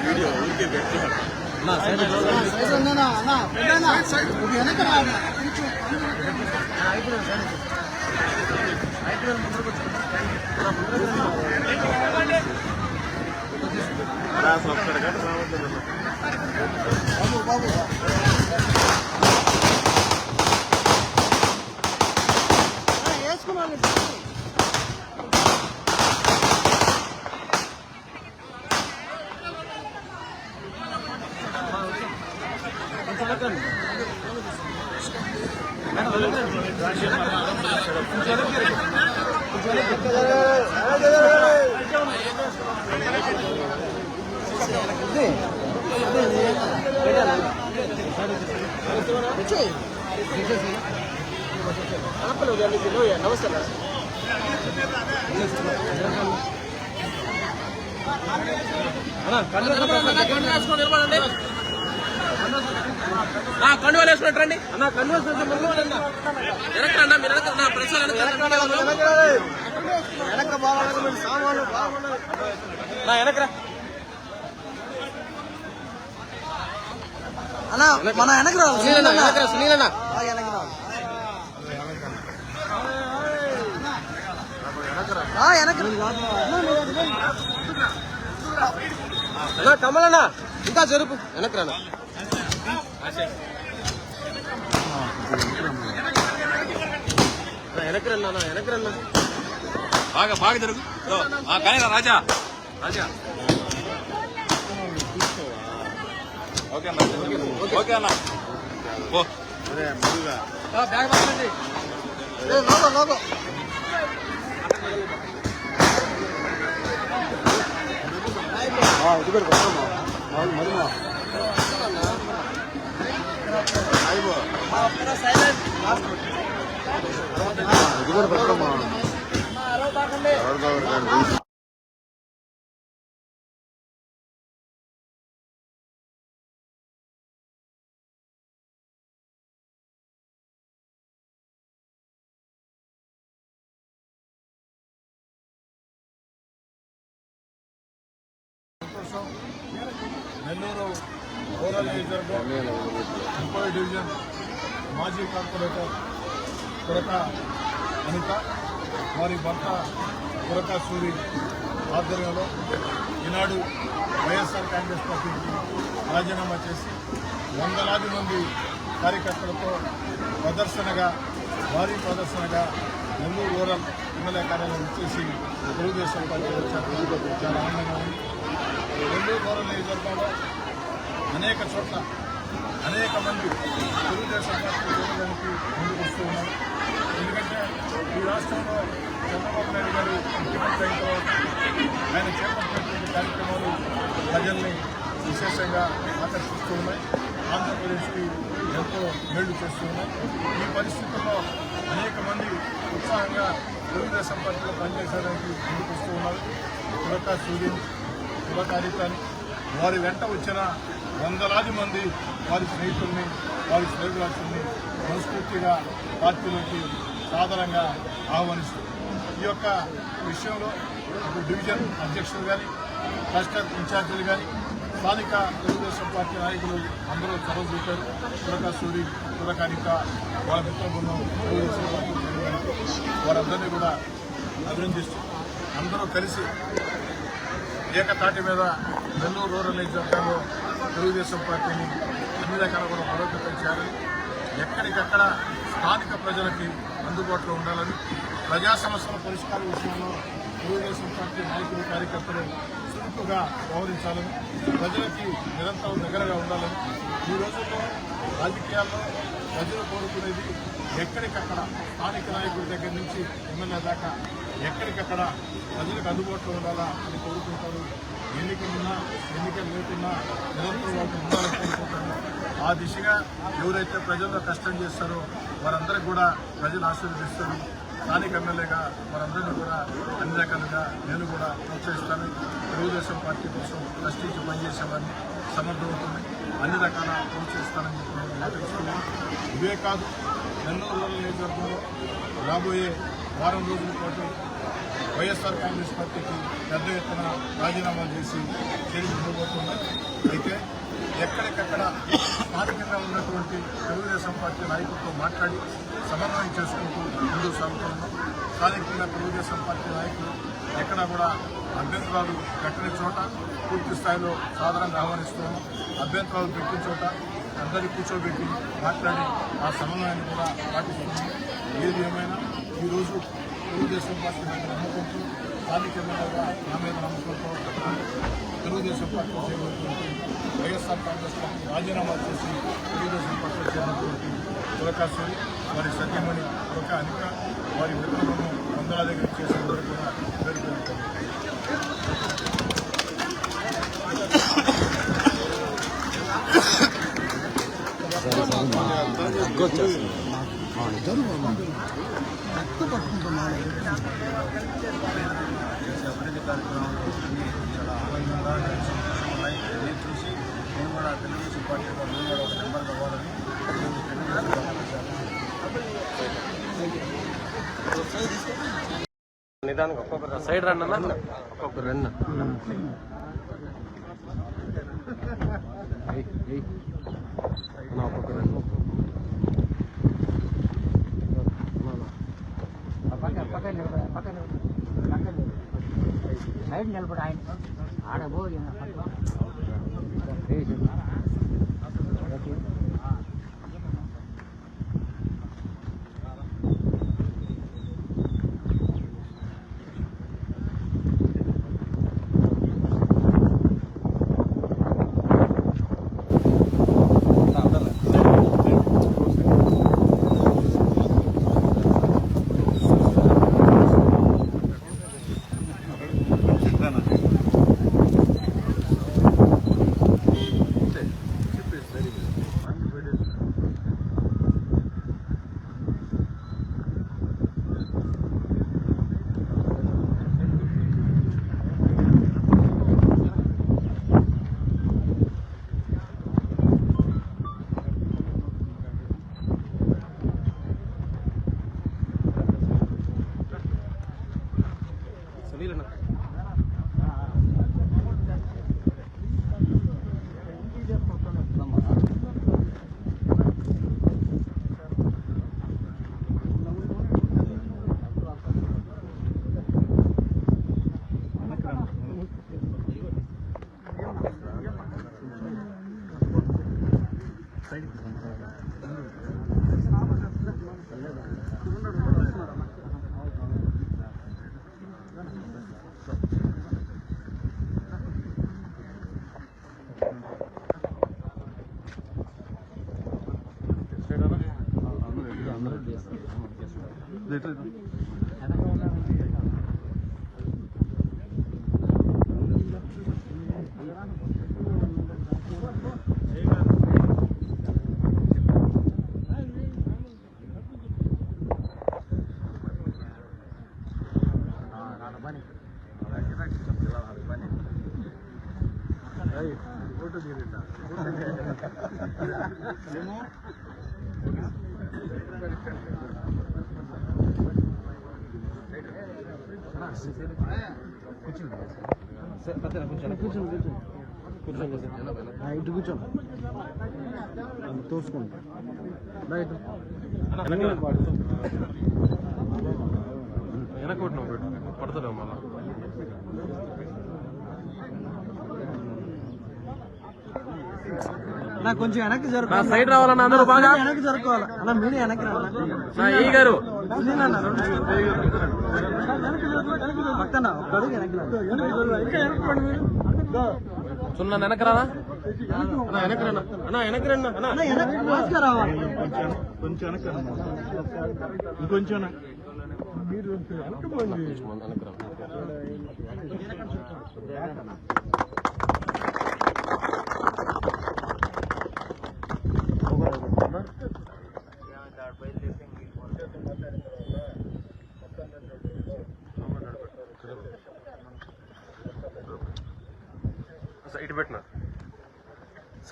Video ఊరికే పెట్టు రాసి ఒక్కడ గంట రావట్లేదు కండువాలు వేసుకున్నట్టు రండి అన్న కండువాలు వెనక. రండి మీరు నా ప్రెస్ నా వెనకరా. అన్నా మన వెనక్కి రావాలి సునీల్ అన్న వెనకరా సునీల్ అన్న బాగా వెనక్కి రావాలి ఆ, వెనక్కి రా. అన్న కమలన్న ఇంకా జరుపు వెనక్కి రానా వెనక్కి రన్నా వెనక్కి రన్నా బాగా బాగా జరుగు ఇదో, ఆ కానీ రాజా రాజా ఓకే అన్న. ఓకే అన్న. ఓ బ్యాగ్ పట్టండి ఏ, లోగో కోసం నెల్లూరు రూరల్ నియోజకవర్గం ముప్పై డివిజన్ మాజీ కార్పొరేటర్ కొరక అనిత వారి భర్త కొరక సూరి ఆధ్వర్యంలో ఈనాడు వైఎస్ఆర్ కాంగ్రెస్ పార్టీకి రాజీనామా చేసి వందలాది మంది కార్యకర్తలతో ప్రదర్శనగా భారీ ప్రదర్శనగా నెల్లూరు రూరల్ ఎమ్మెల్యే కార్యాలయం వచ్చేసి తెలుగుదేశం పార్టీ వచ్చారు. చాలా ఆనందంగా ఉంది. రెండో గౌరవ నియోజకవర్గంలో అనేక చోట్ల అనేక మంది తెలుగుదేశం పార్టీ చేయడానికి ముందుకు వస్తూ ఉన్నారు. ఎందుకంటే ఈ రాష్ట్రంలో చంద్రబాబు నాయుడు గారు ముఖ్యమంత్రి అయిన తర్వాత ఆయన చేపట్టినటువంటి కార్యక్రమాలు ప్రజల్ని విశేషంగా ఆకర్షిస్తూ ఉన్నాయి. ఆంధ్రప్రదేశ్కి ఎంతో మేళ్ళు చేస్తూ ఉన్నాయి. ఈ పరిస్థితుల్లో అనేక మంది ఉత్సాహంగా తెలుగుదేశం పార్టీలో పనిచేసేదానికి ముందుకు వస్తూ ఉన్నారు పురకా సూర్యుని వారి వెంట వచ్చిన వందలాది మంది వారి స్నేహితుల్ని వారి స్నేహితులని మనస్ఫూర్తిగా పార్టీలోకి సాధారణంగా ఆహ్వానిస్తారు ఈ యొక్క విషయంలో డివిజన్ అధ్యక్షులు కానీ క్లస్టర్ ఇన్ఛార్జీలు కానీ స్థానిక తెలుగుదేశం పార్టీ నాయకులు అందరూ చొరవ చూపారు. ప్రకాష్ సూరి సురకానిక వాళ్ళ మిత్ర బృందం తెలుగుదేశం పార్టీ వారందరినీ కూడా అభినందిస్తూ అందరూ కలిసి ఏకతాటి మీద నెల్లూరు రూరల్ నియోజకవర్గంలో తెలుగుదేశం పార్టీని అన్ని రకాల కూడా బలోపేతం చేయాలని ఎక్కడికక్కడ స్థానిక ప్రజలకి అందుబాటులో ఉండాలని ప్రజా సమస్యల పరిష్కార విషయంలో తెలుగుదేశం పార్టీ నాయకులు కార్యకర్తలు చురుకుగా వ్యవహరించాలని ప్రజలకి నిరంతరం దగ్గరగా ఉండాలని ఈ రోజుల్లో రాజకీయాల్లో ప్రజలు కోరుకునేది ఎక్కడికక్కడ స్థానిక నాయకుల దగ్గర నుంచి ఎమ్మెల్యే దాకా ఎక్కడికక్కడ ప్రజలకు అందుబాటులో ఉండాలా అని కోరుకుంటారు. ఎన్నికలున్నా ఎన్నికలు లేకున్నా నిరంతరం వాళ్ళకి ఉండాలని కోరుకుంటారు ఆ దిశగా ఎవరైతే ప్రజల్లో కష్టం చేస్తారో వారందరికీ కూడా ప్రజలు ఆశీర్వదిస్తారు. స్థానిక ఎమ్మెల్యేగా వారందరినీ కూడా అన్ని రకాలుగా నేను కూడా ప్రోత్సహిస్తాను. తెలుగుదేశం పార్టీ కోసం కష్టించి పనిచేసేవారిని సమర్థవంతుని అన్ని రకాల ప్రోత్సహిస్తానని చెప్పి మాట ఇస్తున్నాను. ఇవే కాదు నెల్లూరు రూరల్ నియోజకవర్గంలో రాబోయే వారం రోజుల పాటు వైఎస్ఆర్ కాంగ్రెస్ పార్టీకి పెద్ద ఎత్తున రాజీనామా చేసి చేరికి పోబోతున్నారు. అయితే ఎక్కడికక్కడ స్థానికంగా ఉన్నటువంటి తెలుగుదేశం పార్టీ నాయకులతో మాట్లాడి సమన్వయం చేసుకుంటూ ముందు సాగుతున్నాం స్థానికంగా తెలుగుదేశం పార్టీ నాయకులు ఎక్కడ కూడా అభ్యంతరాలు పెట్టని చోట పూర్తి స్థాయిలో సాధారణంగా ఆహ్వానిస్తున్నాం అభ్యంతరాలు పెట్టిన చోట అందరికీ కూర్చోబెట్టి మాట్లాడి ఆ సమన్వయాన్ని కూడా పాటిస్తున్నాం. ఏది ఏమైనా ఈరోజు తెలుగుదేశం పార్టీ మీద నమ్మకంతో స్థానిక ఎమ్మెల్యేగా నా మీద నమ్మకంతో తెలుగుదేశం పార్టీ చేయబడుతుంది వైఎస్ఆర్ కాంగ్రెస్ పార్టీ రాజీనామా చేసి తెలుగుదేశం పార్టీ చేరినటువంటి తులకాశ్వరి వారి సత్యమణి ఒక అనిక వారి మిత్రులను వందల దగ్గర చేసిన వరకు కూడా పేరు పెరుగుతుంది చేసే అభివృద్ధి కార్యక్రమాలు అన్ని? చాలా ఆనందంగా ఉన్నాయి నేను చూసి నేను కూడా తెలుగుదేశం పార్టీలో నేను కూడా ఒక నెంబర్ కావాలని ఈరోజు తెలుగుదేశం పార్టీ నిదానికి ఒక్కొక్కరు సైడ్ రండి అన్న ఒక్కొక్కరు రండి అన్న ఒక్కొక్కరు రండి సైడ్ నిలబడి ఆయన ఆడబోయి ఏమో ఇటు కూర్చోండి తోసుకుంటా వెనక కొట్టినావు పెట్టు మళ్ళా నాకు కొంచెం వెనక్కి నా జరుపు సైడ్ రావాలన్న అందరూ బాగా? వెనక్కి జరుపుకోవాలి అన్న మీడియా వెనక్కి రావాలి? నా ఈ గారు. పక్కన ఒక్క అడుగు వెనక్కి. సున్నా వెనక రానా అన్న అన్న, వెనక్కి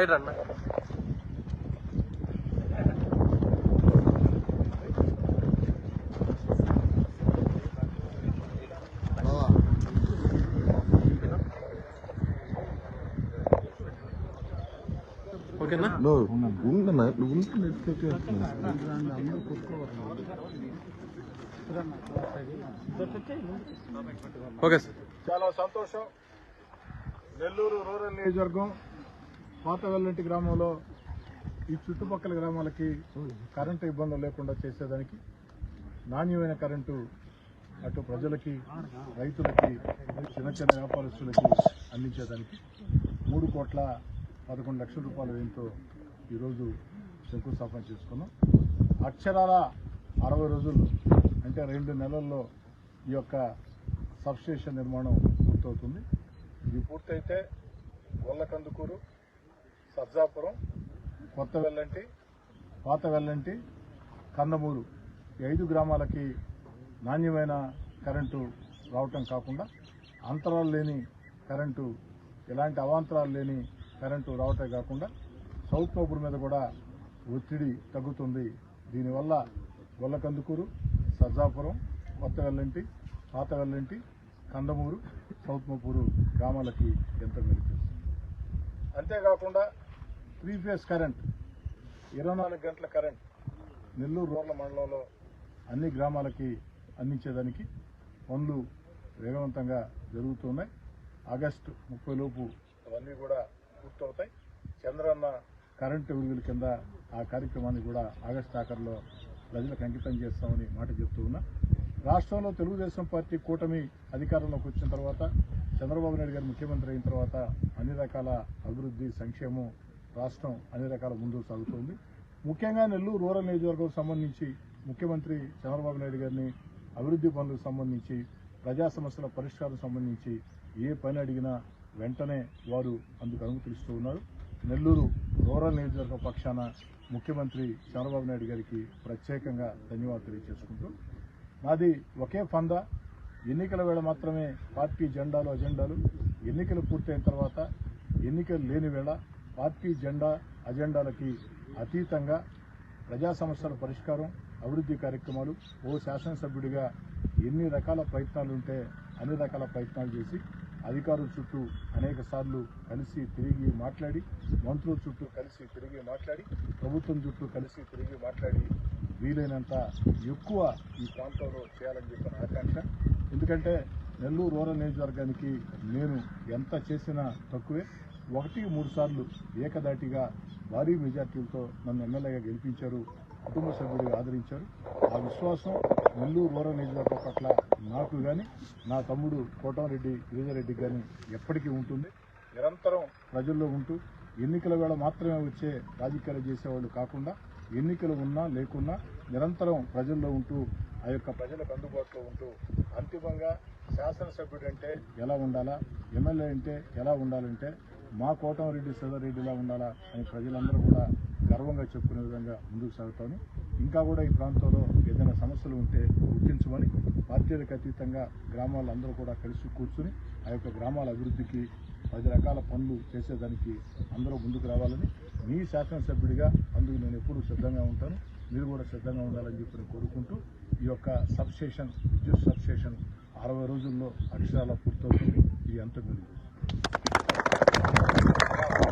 సైడ్ రండి ఓకే సార్. చాలా సంతోషం. నెల్లూరు రూరల్ నియోజకవర్గం పాత వెల్లంటి గ్రామంలో ఈ చుట్టుపక్కల గ్రామాలకి కరెంటు ఇబ్బందులు లేకుండా చేసేదానికి నాణ్యమైన కరెంటు అటు ప్రజలకి రైతులకి చిన్న చిన్న వ్యాపారస్తులకి అందించేదానికి మూడు కోట్ల పదకొండు లక్షల రూపాయల వ్యయంతో ఈరోజు శంకుస్థాపన చేసుకున్నాం. అక్షరాల అరవై రోజులు అంటే రెండు నెలల్లో ఈ యొక్క సబ్స్టేషన్ నిర్మాణం పూర్తవుతుంది. ఇది పూర్తయితే గొల్లకందుకూరు పద్జాపురం కొత్త వెల్లంటి పాత వెల్లంటి కందమూరు. ఈ ఐదు గ్రామాలకి నాణ్యమైన కరెంటు రావటం కాకుండా అంతరాలు లేని కరెంటు ఎలాంటి అవాంతరాలు లేని కరెంటు రావటం కాకుండా సౌత్ మోపుడు మీద కూడా ఒత్తిడి తగ్గుతుంది. దీనివల్ల గొల్లకందుకూరు సజ్జాపురం కొత్త వెల్లంటి పాత వెల్లంటి కందమూరు సౌత్ మోపూరు గ్రామాలకి ఎంతో మెలిపిస్తుంది అంతేకాకుండా త్రీ ఫేస్ కరెంట్ ఇరవై నాలుగు గంటల కరెంట్ నెల్లూరు రోడ్ల మండలంలో అన్ని గ్రామాలకి అందించేదానికి పనులు వేగవంతంగా జరుగుతున్నాయి. ఆగస్టు ముప్పై లోపు అవన్నీ కూడా పూర్తవుతాయి. చంద్రన్న కరెంటు విలువల కింద ఆ కార్యక్రమాన్ని కూడా ఆగస్టు ఆఖరిలో ప్రజలకు అంకితం చేస్తామని మాట చెబుతూ ఉన్నా. రాష్ట్రంలో తెలుగుదేశం పార్టీ కూటమి అధికారంలోకి వచ్చిన తర్వాత చంద్రబాబు నాయుడు గారు ముఖ్యమంత్రి అయిన తర్వాత అన్ని రకాల అభివృద్ధి సంక్షేమం రాష్ట్రం అన్ని రకాల ముందుకు సాగుతోంది. ముఖ్యంగా నెల్లూరు రూరల్ నియోజకవర్గం సంబంధించి ముఖ్యమంత్రి చంద్రబాబు నాయుడు గారిని అభివృద్ధి పనులకు సంబంధించి ప్రజా సమస్యల పరిష్కారం సంబంధించి ఏ పని అడిగినా వెంటనే వారు అందుకు అనుమతిస్తూ ఉన్నారు. నెల్లూరు రూరల్ నియోజకవర్గ పక్షాన ముఖ్యమంత్రి చంద్రబాబు నాయుడు గారికి ప్రత్యేకంగా ధన్యవాదాలు తెలియజేసుకుంటూ మాది ఒకే ఫంద ఎన్నికల వేళ మాత్రమే పార్టీ జెండాలు అజెండాలు. ఎన్నికలు పూర్తయిన తర్వాత ఎన్నికలు లేని వేళ పార్టీ జెండా అజెండాలకి అతీతంగా ప్రజా సమస్యల పరిష్కారం అభివృద్ధి కార్యక్రమాలు ఓ శాసనసభ్యుడిగా ఎన్ని రకాల ప్రయత్నాలు ఉంటే అన్ని రకాల ప్రయత్నాలు చేసి అధికారుల చుట్టూ అనేక సార్లు కలిసి తిరిగి మాట్లాడి మంత్రుల చుట్టూ కలిసి తిరిగి మాట్లాడి ప్రభుత్వం చుట్టూ కలిసి తిరిగి మాట్లాడి వీలైనంత ఎక్కువ ఈ ప్రాంతంలో చేయాలని చెప్పిన ఆకాంక్ష. ఎందుకంటే నెల్లూరు రూరల్ నియోజకవర్గానికి నేను ఎంత చేసినా తక్కువే. ఒకటి మూడు సార్లు ఏకదాటిగా భారీ మెజార్టీలతో నన్ను ఎమ్మెల్యేగా గెలిపించారు కుటుంబ సభ్యుడిగా ఆదరించారు. ఆ విశ్వాసం నెల్లూరు రూరల్ నియోజకవర్గం పట్ల నాకు కానీ నా తమ్ముడు కోటమరెడ్డి గిరిజారెడ్డి కానీ ఎప్పటికీ ఉంటుంది. నిరంతరం ప్రజల్లో ఉంటూ ఎన్నికల వేళ మాత్రమే వచ్చే రాజకీయాలు చేసేవాళ్ళు కాకుండా ఎన్నికలు ఉన్నా లేకున్నా నిరంతరం ప్రజల్లో ఉంటూ ఆ యొక్క ప్రజలకు అందుబాటులో ఉంటూ అంతిమంగా శాసనసభ్యుడు అంటే ఎలా ఉండాలా ఎమ్మెల్యే అంటే ఎలా ఉండాలంటే మా కోటమిరెడ్డి సదరెడ్డిలా ఉండాలా అని ప్రజలందరూ కూడా గర్వంగా చెప్పుకునే విధంగా ముందుకు సాగుతాను ఇంకా కూడా ఈ ప్రాంతంలో ఏదైనా సమస్యలు ఉంటే గుర్తించమని పార్టీలకు అతీతంగా గ్రామాల్లో అందరూ కూడా కలిసి కూర్చుని ఆ యొక్క గ్రామాల అభివృద్ధికి పది రకాల పనులు చేసేదానికి అందరూ ముందుకు రావాలని మీ శాసనసభ్యుడిగా అందుకు నేను ఎప్పుడూ సిద్ధంగా ఉంటాను. మీరు కూడా సిద్ధంగా ఉండాలని చెప్పి నేను కోరుకుంటూ ఈ యొక్క సబ్స్టేషన్ విద్యుత్ సబ్స్టేషన్ అరవై రోజుల్లో అక్షరాల పూర్తవుతుంది. ఇది ఎంత మెరుగు